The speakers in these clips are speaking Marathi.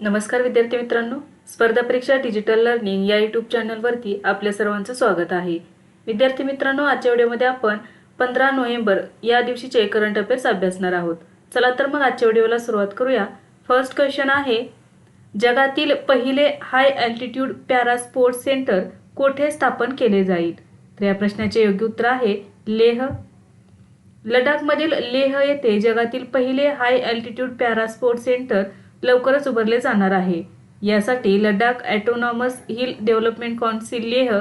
नमस्कार विद्यार्थी मित्रांनो स्पर्धा परीक्षा डिजिटल लर्निंग या यूट्यूब चॅनलवरती आपल्या सर्वांचं स्वागत आहे. विद्यार्थी मित्रांनो आजच्या व्हिडिओमध्ये आपण पंधरा नोव्हेंबर या दिवशीचे करंट अफेअर्स अभ्यासणार आहोत. चला तर मग आजच्या व्हिडिओला सुरुवात करूया. फर्स्ट क्वेश्चन आहे जगातील पहिले high altitude para sports centre कोठे स्थापन केले जाईल? तर या प्रश्नाचे योग्य उत्तर आहे लेह. लडाखमधील लेह येथे जगातील पहिले high altitude para sports centre लवकरच उभारले जाणार आहे. यासाठी Ladakh autonomous hill development council Leh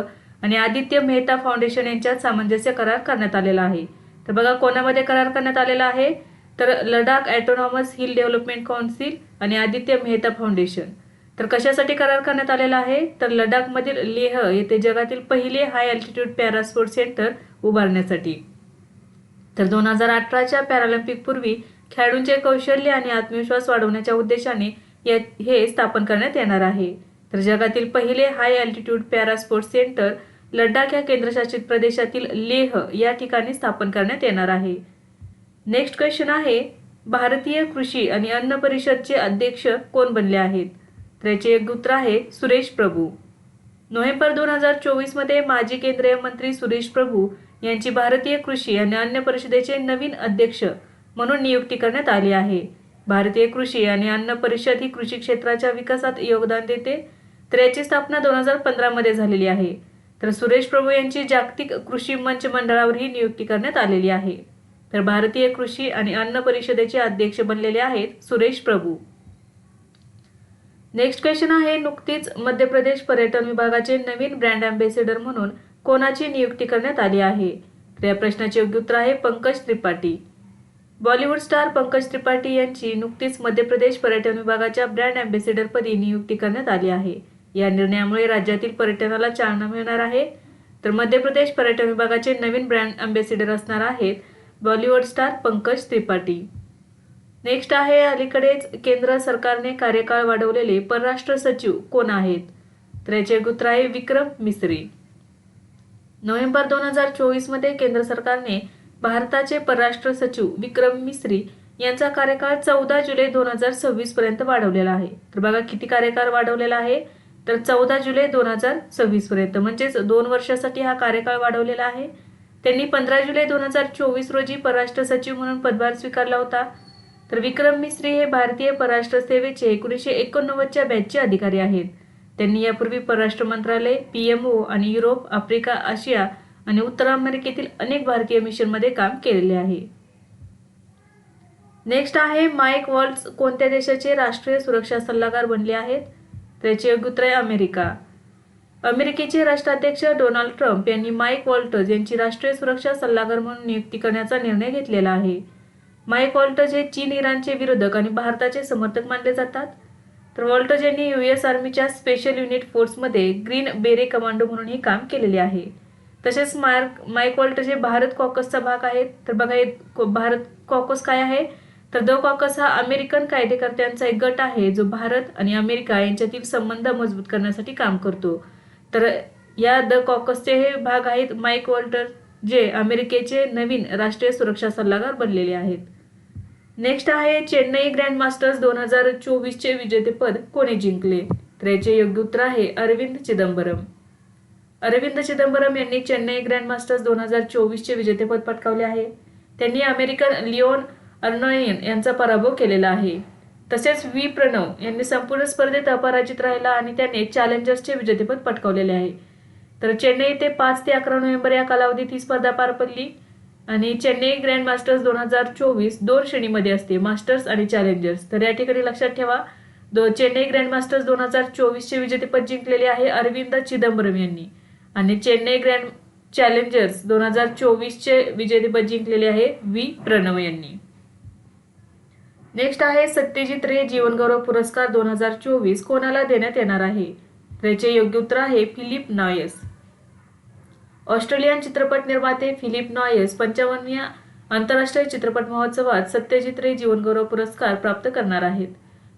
आणि आदित्य मेहता फाउंडेशन यांच्यात सामंजस्य करार करण्यात आलेला आहे. तर बघा कोणामध्ये करार करण्यात आलेला आहे? तर Ladakh autonomous hill development council आणि आदित्य मेहता फाउंडेशन तर कशासाठी करार करण्यात आलेला आहे? तर लडाखमधील लेह येथे जगातील पहिले हाय अल्टिट्यूड पॅरास्पोर्ट सेंटर उभारण्यासाठी. तर दोन हजार अठराच्या पॅरालिम्पिकपूर्वी पूर्वी खेळाडूंचे कौशल्य आणि आत्मविश्वास वाढवण्याच्या उद्देशाने हे स्थापन करण्यात येणार आहे. तर जगातील पहिले high altitude para sports centre Ladakh या केंद्रशासित प्रदेशातील लेह या ठिकाणी स्थापन करण्यात येणार आहे. नेक्स्ट क्वेश्चन आहे भारतीय कृषी आणि अन्न परिषदचे अध्यक्ष कोण बनले आहेत? तर याचे एक उत्तर आहे सुरेश प्रभू. नोव्हेंबर दोन हजार चोवीसमध्ये माजी केंद्रीय मंत्री सुरेश प्रभू यांची भारतीय कृषी आणि अन्न परिषदेचे नवीन अध्यक्ष म्हणून नियुक्ती करण्यात आली आहे. भारतीय कृषी आणि अन्न परिषद ही कृषी क्षेत्राच्या विकासात योगदान देते. तर याची स्थापना दोन हजार पंधरामध्ये झालेली आहे. तर सुरेश प्रभू यांची जागतिक कृषी मंच मंडळावरही नियुक्ती करण्यात आलेली आहे. तर भारतीय कृषी आणि अन्न परिषदेचे अध्यक्ष बनलेले आहेत सुरेश प्रभू. नेक्स्ट क्वेश्चन आहे नुकतीच मध्य प्रदेश पर्यटन विभागाचे नवीन ब्रँड अँबेसेडर म्हणून कोणाची नियुक्ती करण्यात आली आहे? तर या प्रश्नाचे योग्य उत्तर आहे पंकज त्रिपाठी. बॉलिवूड स्टार पंकज त्रिपाठी यांची नुकतीच मध्य प्रदेश पर्यटन विभागाच्या ब्रँड अँबॅसेडरपदी नियुक्ती करण्यात आली आहे. या निर्णयामुळे राज्यातील पर्यटनाला चालना मिळणार आहे. तर मध्य प्रदेश पर्यटन विभागाचे नवीन ब्रँड अँबेसिडर असणार आहेत Bollywood star Pankaj Tripathi. Next आहे अलीकडेच केंद्र सरकारने कार्यकाळ वाढवलेले परराष्ट्र सचिव कोण आहेत? तर याचे गुत्र आहे विक्रम मिस्री. नोव्हेंबर दोन हजार चोवीसमध्ये केंद्र सरकारने भारताचे परराष्ट्र सचिव विक्रम मिस्री यांचा कार्यकाळ चौदा जुलै दोन हजार सव्वीस पर्यंत वाढवलेला आहे. तर बघा किती कार्यकाळ वाढवलेला आहे? तर चौदा जुलै दोन हजार सव्वीस पर्यंत म्हणजेच दोन वर्षासाठी हा कार्यकाळ वाढवलेला आहे. त्यांनी पंधरा जुलै दोन हजार चोवीस रोजी परराष्ट्र सचिव म्हणून पदभार स्वीकारला होता. तर विक्रम मिस्री हे भारतीय परराष्ट्र सेवेचे एकोणीसशे एकोणनव्वदच्या बॅचचे अधिकारी आहेत. त्यांनी यापूर्वी परराष्ट्र मंत्रालय पीएमओ आणि युरोप आफ्रिका आशिया आणि उत्तर अमेरिकेतील अनेक भारतीय मिशनमध्ये काम केलेले आहे. नेक्स्ट आहे माईक वॉल्ट्स कोणत्या देशाचे राष्ट्रीय सुरक्षा सल्लागार बनले आहेत? त्याचे उत्तर आहे अमेरिका. अमेरिकेचे राष्ट्राध्यक्ष डोनाल्ड ट्रम्प यांनी माईक वॉल्टर्स यांची राष्ट्रीय सुरक्षा सल्लागार म्हणून नियुक्ती करण्याचा निर्णय घेतलेला आहे. माईक वॉल्टर्स हे चीन इराणचे विरोधक आणि भारताचे समर्थक मानले जातात. तर वॉल्टर्स यांनी यू एस आर्मीच्या स्पेशल युनिट फोर्समध्ये ग्रीन बेरे कमांडो म्हणूनही काम केलेले आहे. तसेच मार्क माईक जे भारत कॉकसचा भाग आहेत. तर बघा हे को- भारत कॉकस काय आहे? तर द कॉकस हा अमेरिकन कायदेकर्त्यांचा एक गट आहे जो भारत आणि अमेरिका यांच्यातील संबंध मजबूत करण्यासाठी काम करतो. तर या द कॉकसचे हे भाग आहेत माईक वॉल्टर जे अमेरिकेचे नवीन राष्ट्रीय सुरक्षा सल्लागार बनलेले आहेत. नेक्स्ट आहे चेन्नई ग्रँड मास्टर्स दोन हजार चोवीसचे विजेतेपद कोणी जिंकले? तर याचे योग्य उत्तर आहे अरविंद चिदंबरम. अरविंद चिदंबरम यांनी चेन्नई ग्रँड मास्टर्स दोन हजार चोवीसचे विजेतेपद पटकावले आहे. त्यांनी अमेरिकन लिओन अर्नोयन यांचा पराभव केलेला आहे. तसेच व्ही प्रणव यांनी संपूर्ण स्पर्धेत अपराजित राहिला आणि त्याने चॅलेंजर्सचे विजेतेपद पटकावलेले आहे. तर चेन्नई ते पाच ते अकरा नोव्हेंबर या कालावधीत ही स्पर्धा पार पडली आणि चेन्नई ग्रँड मास्टर्स दोन हजार चोवीस दोन श्रेणीमध्ये असते मास्टर्स आणि चॅलेंजर्स. तर या ठिकाणी लक्षात ठेवा दो चेन्नई ग्रँड मास्टर्स दोन हजार चोवीसचे विजेतेपद जिंकलेले आहे अरविंद चिदंबरम यांनी. आणि चेन्नई ग्रँड चॅलेंजर्स दोन हजार चोवीसचे विजेतेपद जिंकलेले आहे व्ही प्रणव यांनी. नेक्स्ट आहे सत्यजित रे जीवनगौरव पुरस्कार दोन हजार चोवीस. कोणाला देण्यात येणार आहे? त्याचे योग्य उत्तर आहे फिलिप नॉयस. ऑस्ट्रेलियन चित्रपट निर्माते फिलिप नॉयस पंचावन्नव्या आंतरराष्ट्रीय चित्रपट महोत्सवात सत्यजित रे जीवनगौरव पुरस्कार प्राप्त करणार आहेत.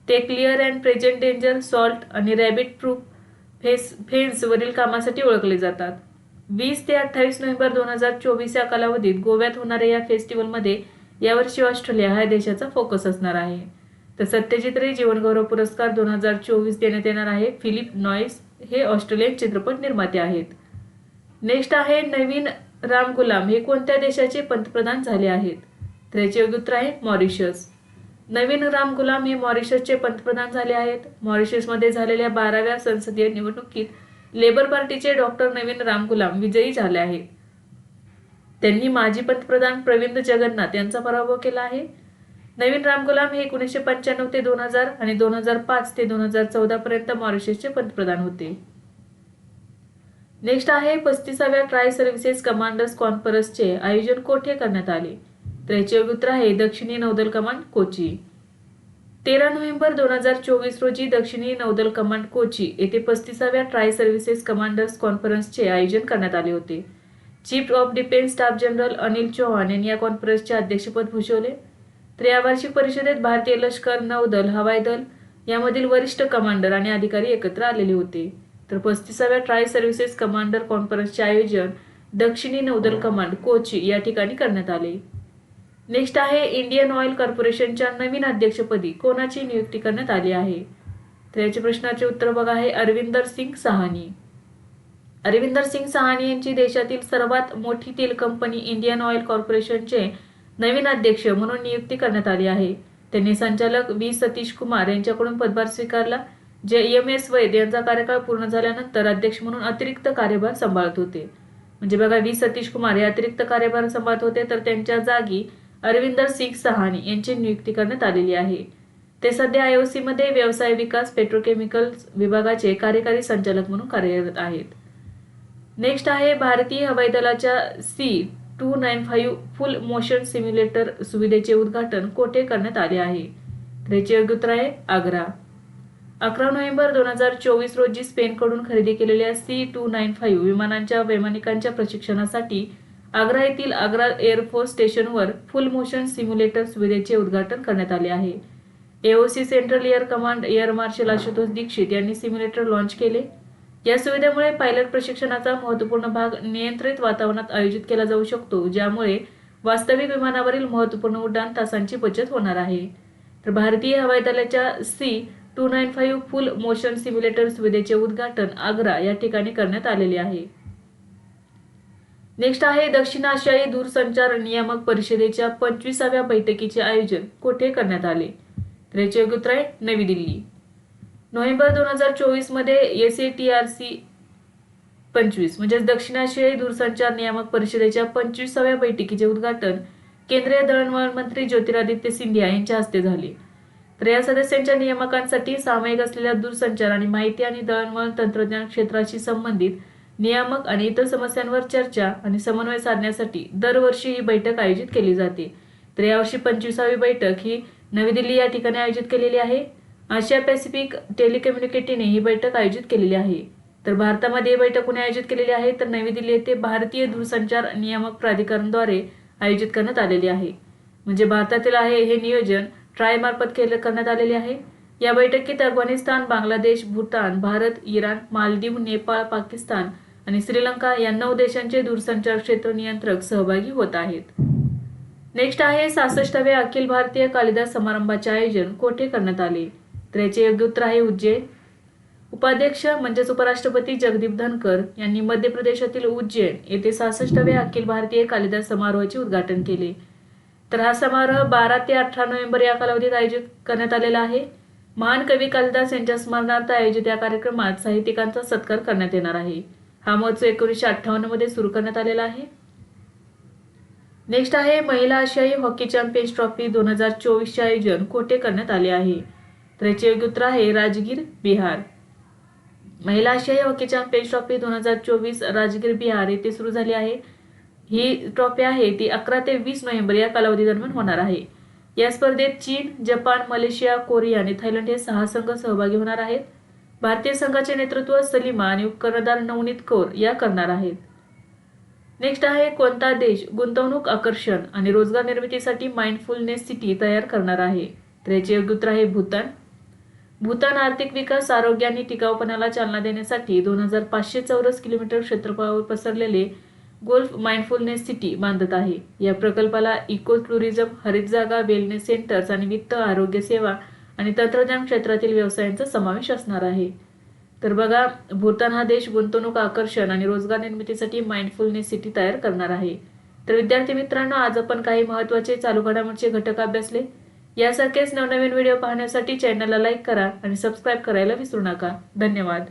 ते clear and present danger salt आणि रॅबिट प्रूफ फेस फेन्सवरील कामासाठी ओळखले जातात. वीस ते अठ्ठावीस नोव्हेंबर दोन हजार चोवीस या कालावधीत गोव्यात होणाऱ्या या फेस्टिवलमध्ये यावर्षी ऑस्ट्रेलिया हा देशाचा फोकस असणार आहे. तर सत्यजित रे जीवनगौरव पुरस्कार दोन हजार चोवीस देण्यात येणार आहे. फिलिप नॉईस हे ऑस्ट्रेलियन चित्रपट निर्माते आहेत. नेक्स्ट आहे नवीन राम गुलाम हे कोणत्या देशाचे पंतप्रधान झाले आहेत? तर याचे उत्तर आहे मॉरिशस. नवीन राम गुलाम हे मॉरिशसचे पंतप्रधान झाले आहेत. मॉरिशसमध्ये झालेल्या बाराव्या संसदीय निवडणुकीत लेबर पार्टीचे डॉक्टर नवीन राम गुलाम विजयी झाले आहेत. त्यांनी माजी पंतप्रधान प्रविंद जगन्नाथ यांचा पराभव केला आहे. नवीन राम गुलाम हे एकोणीसशे पंच्याण्णव ते दोन हजार आणि दोन हजार पाच ते दोन हजार चौदा पर्यंत मॉरिशसचे पंतप्रधान होते. नेक्स्ट आहे पस्तीसाव्या ट्राय सर्व्हिसेस कमांडर्स कॉन्फरन्सचे आयोजन कोठे करण्यात आले? तर उत्तर आहे दक्षिणी नौदल कमांड कोची. तेरा नोव्हेंबर दोन हजार चोवीस रोजी दक्षिणी नौदल कमांड कोची येथे पस्तीसाव्या ट्राय सर्व्हिसेस कमांडर्स कॉन्फरन्सचे आयोजन करण्यात आले होते. Chief of defence staff general Anil Chauhan यांनी या कॉन्फरन्सचे अध्यक्षपद भूषवले. तर या वार्षिक परिषदेत भारतीय लष्कर नौदल हवाई दल यामधील वरिष्ठ कमांडर आणि अधिकारी एकत्र आलेले होते. तर पस्तीसाव्या ट्राय सर्व्हिसेस कमांडर कॉन्फरन्सचे आयोजन दक्षिणी नौदल कमांड कोची या ठिकाणी करण्यात आले. नेक्स्ट आहे इंडियन ऑइल कॉर्पोरेशनच्या नवीन अध्यक्षपदी कोणाची नियुक्ती करण्यात आली आहे? तर याच्या प्रश्नाचे उत्तर बघा आहे अरविंदर सिंग सहानी. अरविंदर सिंग सहानी यांची देशातील सर्वात मोठी तेल कंपनी इंडियन ऑइल कॉर्पोरेशनचे नवीन अध्यक्ष म्हणून नियुक्ती करण्यात आली आहे. त्यांनी संचालक व्ही सतीश कुमार यांच्याकडून पदभार स्वीकारला जे एम एस वैद यांचा कार्यकाळ पूर्ण झाल्यानंतर अध्यक्ष म्हणून अतिरिक्त कार्यभार सांभाळत होते. म्हणजे बघा व्ही सतीश कुमार हे अतिरिक्त कार्यभार सांभाळत होते तर त्यांच्या जागी अरविंदर सिंग सहानी यांची नियुक्ती करण्यात आलेली आहे. ते सध्या आयओसी मध्ये व्यवसाय विकास पेट्रोकेमिकल्स विभागाचे कार्यकारी संचालक म्हणून कार्यरत आहेत. नेक्स्ट आहे भारतीय हवाई दलाच्या C two nine five full motion simulator सुविधेचे उद्घाटन कोठे करण्यात आले आहे? त्याचे योग्य उत्तर आहे आग्रा. अकरा नोव्हेंबर दोन हजार चोवीस रोजी स्पेनकडून खरेदी केलेल्या सी टू नाईन फाईव्ह विमानांच्या वैमानिकांच्या प्रशिक्षणासाठी आग्रा येथील आग्रा एअरफोर्स स्टेशनवर फुल मोशन सिम्युलेटर सुविधेचे उद्घाटन करण्यात आले आहे. AOC central air command air marshal Ashutosh Dikshit यांनी सिम्युलेटर लॉन्च केले. या सुविधेमुळे पायलट प्रशिक्षणाचा महत्त्वपूर्ण भाग नियंत्रित वातावरणात आयोजित केला जाऊ शकतो ज्यामुळे वास्तविक विमानावरील महत्त्वपूर्ण उड्डाण तासांची बचत होणार आहे. तर भारतीय हवाई दलाच्या C two nine five full motion simulator सुविधेचे उद्घाटन आग्रा या ठिकाणी करण्यात आलेले आहे. नेक्स्ट आहे दक्षिण आशियाई दूरसंचार नियामक परिषदेच्या पंचवीसाव्या बैठकीचे आयोजन कोठे करण्यात आले? तर याचे उत्तर आहे नवी दिल्ली. नोव्हेंबर दोन हजार चोवीसमध्ये S A T R C पंचवीस म्हणजेच दक्षिण आशियाई दूरसंचार नियामक परिषदेच्या पंचवीसाव्या बैठकीचे उद्घाटन केंद्रीय दळणवळण मंत्री ज्योतिरादित्य सिंधिया यांच्या हस्ते झाले. तर या सदस्यांच्या नियामकांसाठी सामायिक असलेल्या दूरसंचार आणि माहिती आणि दळणवळण तंत्रज्ञान क्षेत्राशी संबंधित नियामक आणि इतर समस्यांवर चर्चा आणि समन्वय साधण्यासाठी दरवर्षी ही बैठक आयोजित केली जाते. तर यावर्षी पंचवीसावी बैठक ही नवी दिल्ली या ठिकाणी आयोजित केलेली आहे. आशिया पॅसिफिक टेलिकम्युनिकेटीने ही बैठक आयोजित केलेली आहे. तर भारतामध्ये ही बैठक कुणी आयोजित केलेली आहे. तर नवी दिल्ली येथे भारतीय दूरसंचार नियामक प्राधिकरणद्वारे आयोजित करण्यात आलेली आहे. म्हणजे भारतातील आहे हे नियोजन ट्रायमार्फत केले करण्यात आलेले आहे. या बैठकीत अफगाणिस्तान बांगलादेश भूतान भारत इराण मालदीव नेपाळ पाकिस्तान आणि श्रीलंका या नऊ देशांचे दूरसंचार क्षेत्र नियंत्रक सहभागी होत आहेत. नेक्स्ट आहे सहासष्टाव्या अखिल भारतीय कालिदास समारंभाचे आयोजन कोठे करण्यात आले? तर याचे योग्य उत्तर आहे उज्जैन. उपाध्यक्ष म्हणजेच उपराष्ट्रपती जगदीप धनकर यांनी मध्य प्रदेशातील उज्जैन येथे सहासष्टाव्या अखिल भारतीय कालिदास समारोहाचे उद्घाटन केले. तर हा समारोह बारा ते अठरा नोव्हेंबर या कालावधीत आयोजित करण्यात आलेला आहे. महान कवी कालिदास यांच्या स्मरणार्थ आयोजित या कार्यक्रमात साहित्यिकांचा सत्कार करण्यात येणार आहे. हा महोत्सव एकोणीसशे अठ्ठावन्नमध्ये सुरू करण्यात आलेला आहे. नेक्स्ट आहे महिला आशियाई हॉकी चॅम्पियन्स ट्रॉफी दोन हजार चोवीसचे आयोजन कोठे करण्यात आले आहे? तर याचे योग्य उत्तर आहे राजगीर बिहार. महिला आशियाई हॉकी चॅम्पियन्स ट्रॉफी दोन हजार चोवीस राजगीर बिहार येथे सुरू झाली आहे. ही ट्रॉफी आहे ती अकरा ते वीस नोव्हेंबर या कालावधी दरम्यान होणार आहे. या स्पर्धेत चीन जपान मलेशिया कोरिया आणि थायलंड हे सहा संघ सहभागी होणार आहेत. भारतीय संघाचे नेतृत्व सलीमा आणि कर्णधार नवनीत कौर या करणार आहेत. नेक्स्ट आहे कोणता देश गुंतवणूक आकर्षण आणि रोजगार निर्मितीसाठी माइंडफुलनेस सिटी तयार करणार आहे? तर याचे योग्य उत्तर आहे भूतान. भूतान आर्थिक विकास आरोग्य आणि टिकाऊपणाला चालना देण्यासाठी दोन हजार पाचशे चौरस किलोमीटर क्षेत्रफळावर पसरलेले गोल्फ माइंडफुलनेस सिटी बांधत आहे. या प्रकल्पाला इको टुरिझम हरित जागा वेलनेस सेंटर्स आणि वित्त आरोग्य सेवा आणि तंत्रज्ञान क्षेत्रातील व्यवसायांचा समावेश असणार आहे. तर बघा भूतान हा देश गुंतवणूक आकर्षण आणि रोजगार निर्मितीसाठी माइंडफुलनेस सिटी तयार करणार आहे. तर विद्यार्थी मित्रांनो आज आपण काही महत्त्वाचे चालू घडामोडीचे घटक अभ्यासले. यासारखेच नवनवीन व्हिडिओ पाहण्यासाठी चॅनलला लाईक करा आणि सबस्क्राईब करायला विसरू नका. धन्यवाद.